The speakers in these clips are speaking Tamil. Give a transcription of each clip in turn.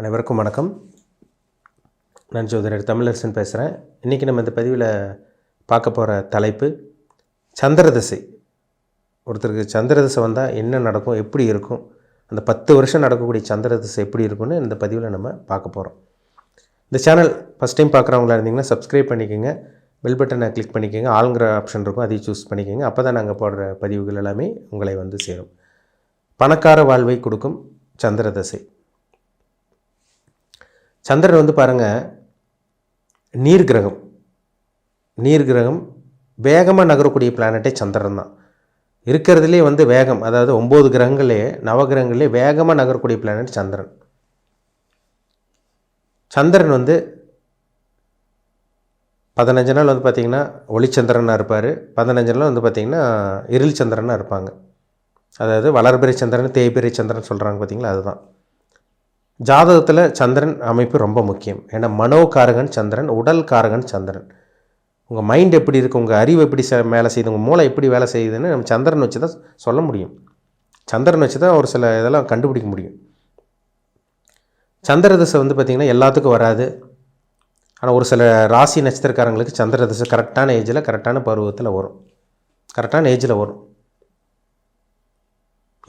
அனைவருக்கும் வணக்கம். நான் ஜோதிடர் தமிழரசன் பேசுகிறேன் இன்றைக்கி நம்ம இந்த பதிவில் பார்க்க போகிற தலைப்பு சந்திரதசை ஒருத்தருக்கு சந்திரதசை வந்தால் என்ன நடக்கும் எப்படி இருக்கும் அந்த பத்து வருஷம் நடக்கக்கூடிய சந்திரதசை எப்படி இருக்கும்னு இந்த பதிவில் நம்ம பார்க்க போகிறோம் இந்த சேனல் ஃபஸ்ட் டைம் பார்க்குறவங்களா இருந்தீங்கன்னா சப்ஸ்கிரைப் பண்ணிக்கோங்க. பெல் பட்டனை கிளிக் பண்ணிக்கோங்க. ஆளுங்கிற ஆப்ஷன் இருக்கும் அதையும் சூஸ் பண்ணிக்கோங்க. அப்போ தான் நாங்கள் போடுற பதிவுகள் எல்லாமே உங்களை வந்து சேரும். பணக்கார வாழ்வை கொடுக்கும் சந்திரதசை சந்திரன் வந்து பாருங்கள் நீர் கிரகம். நீர் கிரகம் வேகமாக நகரக்கூடிய பிளானட்டே சந்திரன் தான். இருக்கிறதுலே வந்து வேகம் அதாவது ஒம்பது கிரகங்களே நவகிரகங்களே வேகமாக நகரக்கூடிய பிளானட் சந்திரன். சந்திரன் வந்து பதினஞ்சு நாள் வந்து பார்த்திங்கன்னா ஒளிச்சந்திரனாக இருப்பார். பதினஞ்சு நாள் வந்து பார்த்திங்கன்னா இருள் சந்திரனாக இருப்பாங்க. அதாவது வளர்பிறை சந்திரன் தேய்பிறை சந்திரன் சொல்கிறாங்க பார்த்தீங்களா அதுதான். ஜாதகத்தில் சந்திரன் அமைப்பு ரொம்ப முக்கியம். ஏன்னா மனோகாரகன் சந்திரன் உடல் காரகன் சந்திரன். உங்கள் மைண்ட் எப்படி இருக்குது உங்கள் அறிவு எப்படி ச வேலை செய்யுது? உங்கள் மூளை எப்படி வேலை செய்யுதுன்னு நம்ம சந்திரன் வச்சு தான் சொல்ல முடியும். சந்திரன் வச்சு தான் ஒரு சில இதெல்லாம் கண்டுபிடிக்க முடியும். சந்திர திசை வந்து பார்த்திங்கன்னா எல்லாத்துக்கும் வராது. ஆனால் ஒரு சில ராசி நட்சத்திரக்காரங்களுக்கு சந்திர திசை கரெக்டான ஏஜில் கரெக்டான பருவத்தில் வரும். கரெக்டான ஏஜில் வரும்.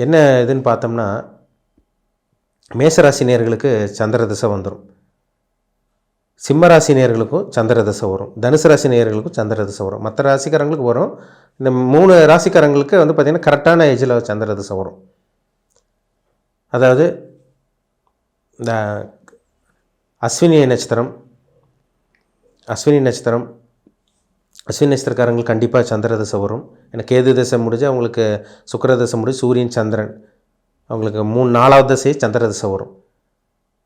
என்ன இதுன்னு பார்த்தோம்னா மேசராசி நேர்களுக்கு சந்திர தசை வந்துடும் சிம்மராசினியர்களுக்கும் நேர்களுக்கும் சந்திர தசை வரும். தனுசு ராசி நேர்களுக்கும் சந்திர தசை வரும். மற்ற ராசிக்காரங்களுக்கு வரும். இந்த மூணு ராசிக்காரங்களுக்கு வந்து பார்த்திங்கன்னா கரெக்டான ஏஜில் சந்திர தசை வரும். அதாவது இந்த அஸ்வினி நட்சத்திரம் அஸ்வினி நட்சத்திரம் அஸ்வினி நட்சத்திரக்காரங்களுக்கு கண்டிப்பாக சந்திர தசை வரும். ஏன்னா கேது திசை முடிஞ்சு அவங்களுக்கு சுக்கர தசை முடிஞ்சு சூரியன் சந்திரன். அவங்களுக்கு மூணு நாலாவது தசை சந்திரதிசை வரும்.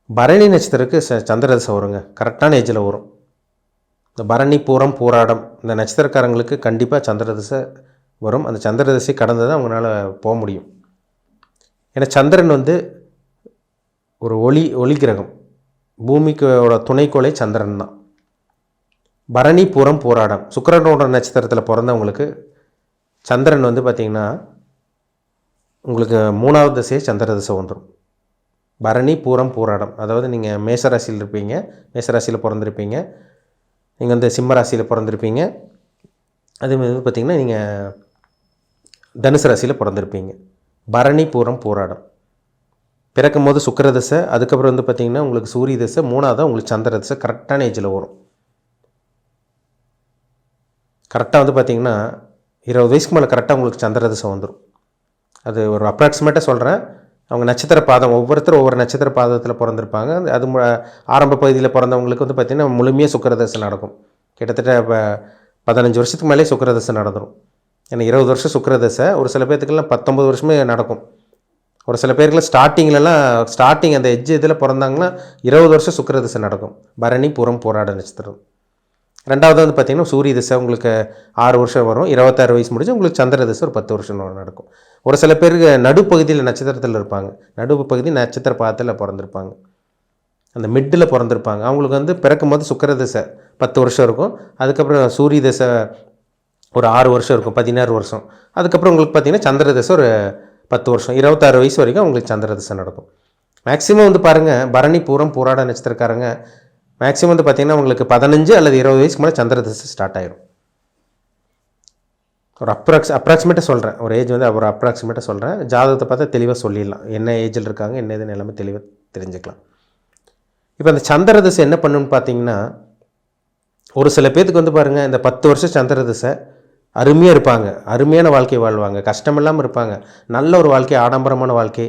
பரணி நட்சத்திரக்கு ச சந்திரதிசை வருங்க. கரெக்டான ஏஜில் வரும். இந்த பரணி பூரம் போராடம் இந்த நட்சத்திரக்காரங்களுக்கு கண்டிப்பாக சந்திரதிசை வரும். அந்த சந்திரதிசை கடந்து தான் அவங்களால போக முடியும். ஏன்னா சந்திரன் வந்து ஒரு ஒளி ஒளி கிரகம். பூமிக்கோட துணைக்கோளை சந்திரன் தான். பரணி பூரம் போராடம். சுக்கரனோட நட்சத்திரத்தில் பிறந்தவங்களுக்கு சந்திரன் வந்து பார்த்திங்கன்னா உங்களுக்கு மூணாவது திசையை சந்திர திசை வந்துடும் பரணி பூரம் பூராடம். அதாவது நீங்கள் மேசராசியில் இருப்பீங்க மேசராசியில் பிறந்திருப்பீங்க நீங்கள் வந்து சிம்ம ராசியில் பிறந்திருப்பீங்க. அதே மாதிரி வந்து பார்த்திங்கன்னா நீங்கள் தனுசு ராசியில் பிறந்திருப்பீங்க. பரணி பூரம் போராடம். பிறக்கும் போது சுக்கர தசை அதுக்கப்புறம் வந்து பார்த்திங்கன்னா உங்களுக்கு சூரிய தசை மூணாவது உங்களுக்கு சந்திர தசை கரெக்டான ஏஜில் வரும். கரெக்டாக வந்து பார்த்திங்கன்னா இருபது வயசுக்கு மேலே கரெக்டாக உங்களுக்கு சந்திர தசை வந்துடும் அது ஒரு அப்ராக்சிமேட்டாக சொல்கிறேன் அவங்க நட்சத்திர பாதம் ஒவ்வொருத்தரும் ஒவ்வொரு நட்சத்திர பாதத்தில் பிறந்திருப்பாங்க. அது ஆரம்ப பகுதியில் பிறந்தவங்களுக்கு வந்து பார்த்திங்கன்னா முழுமையாக சுக்கரதசை நடக்கும். கிட்டத்தட்ட இப்போ பதினஞ்சு வருஷத்துக்கு மேலே சுக்கரதசை நடந்துடும் ஏன்னா இருபது வருஷம் சுக்கரதசை ஒரு சில பேர்த்துக்கெல்லாம் பத்தொம்பது வருஷமே நடக்கும். ஒரு சில பேருக்குலாம் ஸ்டார்டிங்லலாம் ஸ்டார்டிங் அந்த எஜ்ஜு இதில் பிறந்தாங்கன்னா இருபது வருஷம் சுக்கரதசை நடக்கும். பரணி புறம் போராட நட்சத்திரம். ரெண்டாவது வந்து பார்த்திங்கன்னா சூரிய திசை உங்களுக்கு ஆறு வருஷம் வரும். இருபத்தாறு வயசு முடிஞ்சு உங்களுக்கு சந்திர திசை ஒரு பத்து வருஷம் நடக்கும். ஒரு சில பேருக்கு நடுப்பகுதியில் நட்சத்திரத்தில் இருப்பாங்க. நடுப்பகுதி நட்சத்திர பாதத்தில் பிறந்திருப்பாங்க. அந்த மிட்டில் பிறந்திருப்பாங்க. அவங்களுக்கு வந்து பிறக்கும் போது சுக்கர திசை பத்து வருஷம் இருக்கும். அதுக்கப்புறம் சூரிய திசை ஒரு ஆறு வருஷம் இருக்கும் பதினாறு வருஷம். அதுக்கப்புறம் உங்களுக்கு பார்த்திங்கன்னா சந்திர திசை ஒரு பத்து வருஷம். இருபத்தாறு வயசு வரைக்கும் அவங்களுக்கு சந்திர திசை நடக்கும். மேக்ஸிமம் வந்து பாருங்கள் பரணி பூரம் பூராட நட்சத்திரக்காரங்க மேக்ஸிமம் வந்து பார்த்திங்கன்னா உங்களுக்கு பதினஞ்சு அல்லது இருபது வயசுக்கு மேலே சந்திர திசை ஸ்டார்ட் ஆகிடும் ஒரு அப்ராக்ஸ் அப்ராக்சிமேட்டாக சொல்கிறேன் ஒரு ஏஜ் வந்து ஒரு அப்ராக்சிமேட்டாக சொல்கிறேன் ஜாதகத்தை பார்த்தா தெளிவாக சொல்லிடலாம். என்ன ஏஜில் இருக்காங்க என்ன இதுன்னு எல்லாமே தெளிவாக தெரிஞ்சுக்கலாம். இப்போ அந்த சந்திர திசை என்ன பண்ணுன்னு பார்த்தீங்கன்னா ஒரு சில பேர்த்துக்கு வந்து பாருங்கள் இந்த பத்து வருஷம் சந்திர திசை அருமையாக இருப்பாங்க. அருமையான வாழ்க்கை வாழ்வாங்க. கஷ்டமில்லாமல் இருப்பாங்க. நல்ல ஒரு வாழ்க்கை ஆடம்பரமான வாழ்க்கை.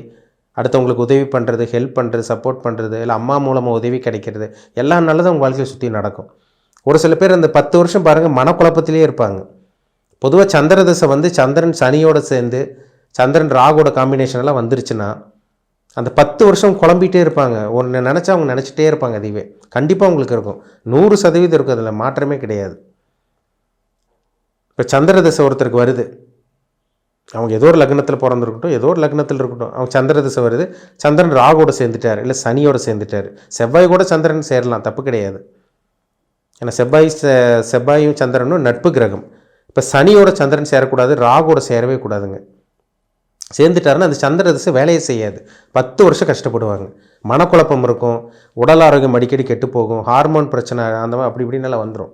அடுத்தவங்களுக்கு உதவி பண்ணுறது ஹெல்ப் பண்ணுறது சப்போர்ட் பண்ணுறது இல்லை அம்மா மூலமாக உதவி கிடைக்கிறது. எல்லாம் நல்லதும் அவங்க வாழ்க்கையை சுற்றி நடக்கும். ஒரு சில பேர் அந்த பத்து வருஷம் பாருங்கள் மனக்குழப்பத்திலே இருப்பாங்க. பொதுவாக சந்திர தசை வந்து சந்திரன் சனியோட சேர்ந்து சந்திரன் ராகோட காம்பினேஷன் எல்லாம் வந்துருச்சுன்னா அந்த பத்து வருஷம் குழம்பிகிட்டே இருப்பாங்க. ஒன்று நினச்சா அவங்க நினச்சிட்டே இருப்பாங்க அதுவே. கண்டிப்பாக உங்களுக்கு இருக்கும். நூறு சதவீதம் இருக்கும். அதில் மாற்றமே கிடையாது. இப்போ சந்திர தசை ஒருத்தருக்கு வருது. அவங்க ஏதோ ஒரு லக்னத்தில் பிறந்திருக்கட்டும் ஏதோ ஒரு லக்னத்தில் இருக்கட்டும். அவங்க சந்திர திசை வருது. சந்திரன் ராகோட சேர்ந்துட்டார். இல்லை சனியோட சேர்ந்துட்டார். செவ்வாய் கூட சந்திரன் சேரலாம். தப்பு கிடையாது. ஏன்னா செவ்வாய் செவ்வாயும் சந்திரனும் நட்பு கிரகம். இப்போ சனியோட சந்திரன் சேரக்கூடாது ராகோட சேரவே கூடாதுங்க. சேர்ந்துட்டாருன்னா அந்த சந்திர திசை வேலையை செய்யாது. பத்து வருஷம் கஷ்டப்படுவாங்க. மனக்குழப்பம் இருக்கும். உடல் ஆரோக்கியம் அடிக்கடி கெட்டு போகும். ஹார்மோன் பிரச்சனை அந்த மாதிரி அப்படி இப்படின்னெல்லாம் வந்துடும்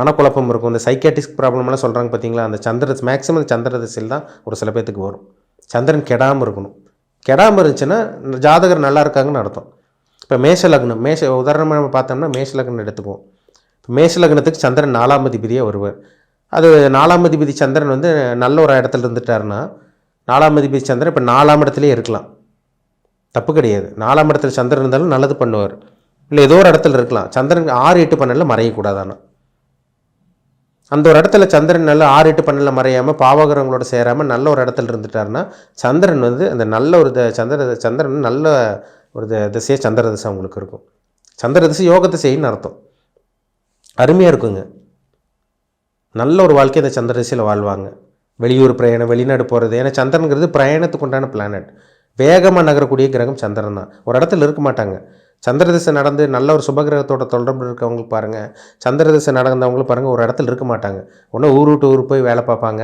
மனக்குழப்பம் இருக்கும். இந்த சைக்காட்டிக் ப்ராப்ளம்லாம் சொல்கிறாங்க பார்த்தீங்களா அந்த சந்திர மேக்ஸிமம் சந்திர திசையில் தான் ஒரு சில பேர்த்துக்கு வரும். சந்திரன் கெடாமல் இருக்கணும். கெடாமல் இருந்துச்சுன்னா ஜாதகர் நல்லா இருக்காங்கன்னு அர்த்தம். இப்போ மேஷ லக்னம் மேஷ உதாரணமாக நம்ம பார்த்தோம்னா மேஷ லக்னம் எடுத்துக்குவோம். மேஷ லக்னத்துக்கு சந்திரன் நாலாம் அதிபதியாக வருவார். அது நாலாம் அதிபதி சந்திரன் வந்து நல்ல ஒரு இடத்துல இருந்துட்டாருன்னா நாலாம் அதிபதி சந்திரன் இப்போ நாலாம் இடத்துலேயே இருக்கலாம். தப்பு கிடையாது. நாலாம் இடத்துல சந்திரன் இருந்தாலும் நல்லது பண்ணுவார். இல்லை ஏதோ ஒரு இடத்துல இருக்கலாம். சந்திரன் ஆறு எட்டு பன்னெண்டில் மறையக்கூடாதானா அந்த ஒரு இடத்துல சந்திரன் நல்ல ஆறு எட்டு பன்னெண்டில் மறையாமல் பாவகரங்களோட சேராமல் நல்ல ஒரு இடத்துல இருந்துட்டாருன்னா சந்திரன் வந்து அந்த நல்ல ஒரு த- சந்திர சந்திரன் நல்ல ஒரு திசையாக சந்திர திசை அவங்களுக்கு இருக்கும். சந்திர திசை யோக திசைன்னு அர்த்தம். அருமையாக இருக்குங்க. நல்ல ஒரு வாழ்க்கை இந்த சந்திரதிசையில் வாழ்வாங்க. வெளியூர் பிரயாணம் வெளிநாடு போகிறது ஏன்னா சந்திரனுங்கிறது பிரயாணத்துக்கு உண்டான பிளானட் வேகமாக நகரக்கூடிய கிரகம் சந்திரன் தான். ஒரு இடத்துல இருக்க மாட்டாங்க. சந்திரதிசை நடந்து நல்ல ஒரு சுபகிரகத்தோட தொடர்பு இருக்கவங்களுக்கு பாருங்கள் சந்திரதிசை நடந்தவங்களும் பாருங்கள் ஒரு இடத்துல இருக்க மாட்டாங்க. ஒன்று ஊர் விட்டு ஊர் போய் வேலை பார்ப்பாங்க.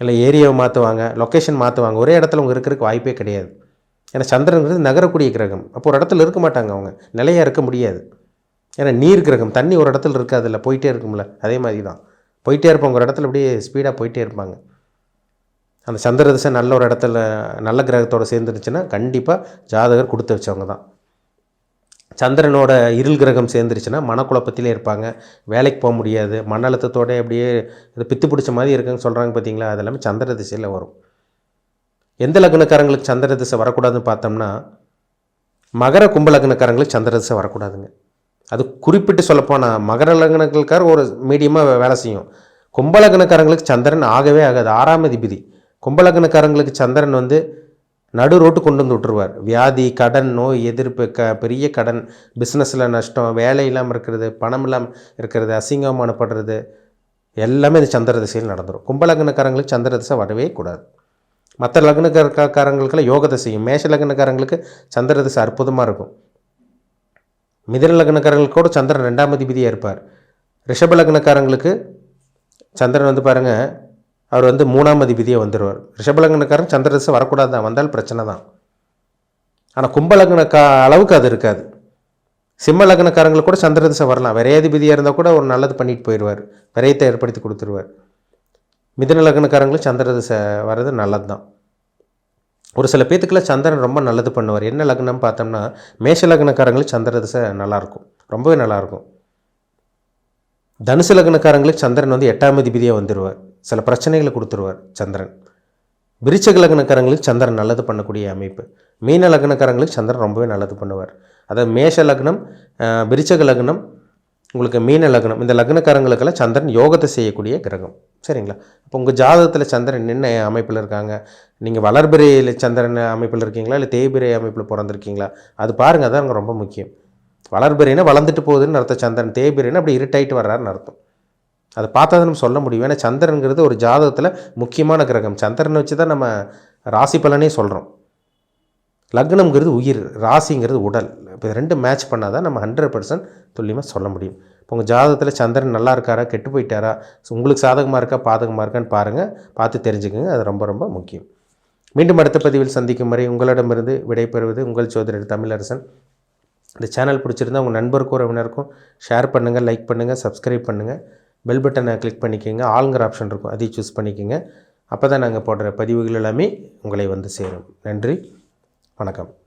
இல்லை ஏரியாவை மாற்றுவாங்க லொக்கேஷன் மாற்றுவாங்க ஒரே இடத்துல அவங்க இருக்கிறதுக்கு வாய்ப்பே கிடையாது. ஏன்னா சந்திரங்கிறது நகரக்கூடிய கிரகம். அப்போ ஒரு இடத்துல இருக்க மாட்டாங்க அவங்க. நிலையாக இருக்க முடியாது. ஏன்னா நீர் கிரகம் தண்ணி ஒரு இடத்துல இருக்காதுல்ல போயிட்டே இருக்கும்ல. அதே மாதிரி தான் போயிட்டே இருப்பாங்க ஒரு இடத்துல அப்படியே ஸ்பீடாக போயிட்டே இருப்பாங்க. அந்த சந்திர திசை நல்ல ஒரு இடத்துல நல்ல கிரகத்தோட சேர்ந்துருச்சுன்னா கண்டிப்பாக ஜாதகர் கொடுத்து வச்சவங்க தான் சந்திரனோட இருள் கிரகம் சேர்ந்துருச்சுன்னா மனக்குழப்பத்திலே இருப்பாங்க. வேலைக்கு போக முடியாது. மன அழுத்தத்தோட அப்படியே இது பித்து பிடிச்ச மாதிரி இருக்குன்னு சொல்கிறாங்க பார்த்தீங்களா அது எல்லாமே சந்திர திசையில் வரும். எந்த லக்னக்காரங்களுக்கு சந்திர திசை வரக்கூடாதுன்னு பார்த்தோம்னா மகர கும்ப லக்னக்காரங்களுக்கு சந்திர திசை வரக்கூடாதுங்க. அது குறிப்பிட்டு சொல்லப்போனால் மகர லக்னக்கார ஒரு மீடியமாக வேலை செய்யும். கும்பலக்னக்காரங்களுக்கு சந்திரன் ஆகவே ஆகாது ஆறாம் அதிபதி. கும்பலக்னக்காரங்களுக்கு சந்திரன் வந்து நடு ரோட்டு கொண்டு வந்து விட்டுருவார். வியாதி கடன் நோய் எதிர்ப்பு க பெரிய கடன் பிஸ்னஸில் நஷ்டம் வேலை இல்லாமல் இருக்கிறது பணம் இல்லாமல் இருக்கிறது அசிங்கமானப்படுறது எல்லாமே இந்த சந்திர திசையில் நடந்துடும் கும்பலக்னக்காரங்களுக்கு சந்திர திசை வரவே கூடாது. மற்ற லக்னக்காரங்களுக்கெல்லாம் யோக திசையும் மேஷ லக்னக்காரங்களுக்கு சந்திர திசை அற்புதமாக இருக்கும். மிதன லக்னக்காரங்களுக்கு கூட சந்திரன் ரெண்டாம் அதிபதியாக இருப்பார். ரிஷப லக்னக்காரங்களுக்கு சந்திரன் வந்து பாருங்கள் அவர் வந்து மூணாம் அதிபதியாக வந்துடுவார் ரிஷப லக்னக்காரன் சந்திர வரக்கூடாது தான் வந்தால் பிரச்சனை தான். ஆனால் கும்ப லக்னக்கா அளவுக்கு அது இருக்காது. சிம்ம லக்னக்காரங்களுக்கு கூட சந்திரதிசை வரலாம். விரையாதிபதியாக இருந்தால் கூட ஒரு நல்லது பண்ணிட்டு போயிடுவார். விரயத்தை ஏற்படுத்தி கொடுத்துருவார். மிதுன லக்னக்காரங்களுக்கு சந்திரதிசை வர்றது நல்லது தான் ஒரு சில பேத்துக்கெல்லாம் சந்திரன் ரொம்ப நல்லது பண்ணுவார். என்ன லக்னம் பார்த்தோம்னா மேஷ லக்னக்காரங்களுக்கு சந்திர திசை நல்லாயிருக்கும். ரொம்பவே நல்லாயிருக்கும். தனுசு லக்னக்காரங்களுக்கு சந்திரன் வந்து எட்டாம் அதிபதியாக வந்துடுவார் சில பிரச்சனைகளை கொடுத்துருவார் சந்திரன். விருச்சக லக்னக்காரங்களுக்கு சந்திரன் நல்லது பண்ணக்கூடிய அமைப்பு. மீன லக்னக்காரங்களுக்கு சந்திரன் ரொம்பவே நல்லது பண்ணுவார். அதாவது மேஷ லக்னம் விருச்சக லக்னம் உங்களுக்கு மீன லக்னம். இந்த லக்னக்காரங்களுக்கெல்லாம் சந்திரன் யோகத்தை செய்யக்கூடிய கிரகம். சரிங்களா? அப்போ உங்கள் ஜாதகத்தில் சந்திரன் என்ன அமைப்பில் இருக்காங்க. நீங்கள் வளர்பிரையில் சந்திரன் அமைப்பில் இருக்கீங்களா? இல்லை தேய்பிரை அமைப்பில் பிறந்திருக்கீங்களா? அது பாருங்கள் அதான் அங்கே ரொம்ப முக்கியம். வளர்பிரைனா வளர்ந்துட்டு போகுதுன்னு அர்த்தம். சந்திரன் தேய்பிரைனா அப்படி இருட்டாயிட்டு வர்றாருன்னு அர்த்தம். அதை பார்த்தா தான் நம்ம சொல்ல முடியும். ஏன்னா சந்திரனுங்கிறது ஒரு ஜாதகத்தில் முக்கியமான கிரகம். சந்திரனை வச்சு தான் நம்ம ராசி பலனே சொல்கிறோம் லக்னம்ங்கிறது உயிர் ராசிங்கிறது உடல். இப்போ ரெண்டு மேட்ச் பண்ணால் தான் நம்ம ஹண்ட்ரட் பர்சன்ட் துல்லியமாக சொல்ல முடியும். இப்போ உங்கள் ஜாதகத்தில் சந்திரன் நல்லா இருக்காரா கெட்டு போயிட்டாரா உங்களுக்கு சாதகமாக இருக்கா பாதகமாக இருக்கான்னு பாருங்கள் பார்த்து தெரிஞ்சுக்கோங்க அது ரொம்ப ரொம்ப முக்கியம். மீண்டும் அடுத்த பதிவில் சந்திக்கும் வரை உங்களிடமிருந்து விடைபெறுவது உங்கள் சோதரர் தமிழரசன். இந்த சேனல் பிடிச்சிருந்தா உங்கள் நண்பருக்கும் உறவினருக்கும் ஷேர் பண்ணுங்கள் லைக் பண்ணுங்கள் சப்ஸ்கிரைப் பண்ணுங்கள் பெல் பட்டனை கிளிக் பண்ணிக்கோங்க. ஆளுங்கிற ஆப்ஷன் இருக்கும் அதையும் சூஸ் பண்ணிக்கோங்க. அப்போ தான் நாங்கள் போடுற பதிவுகள் எல்லாமே உங்களை வந்து சேரும். நன்றி. வணக்கம்.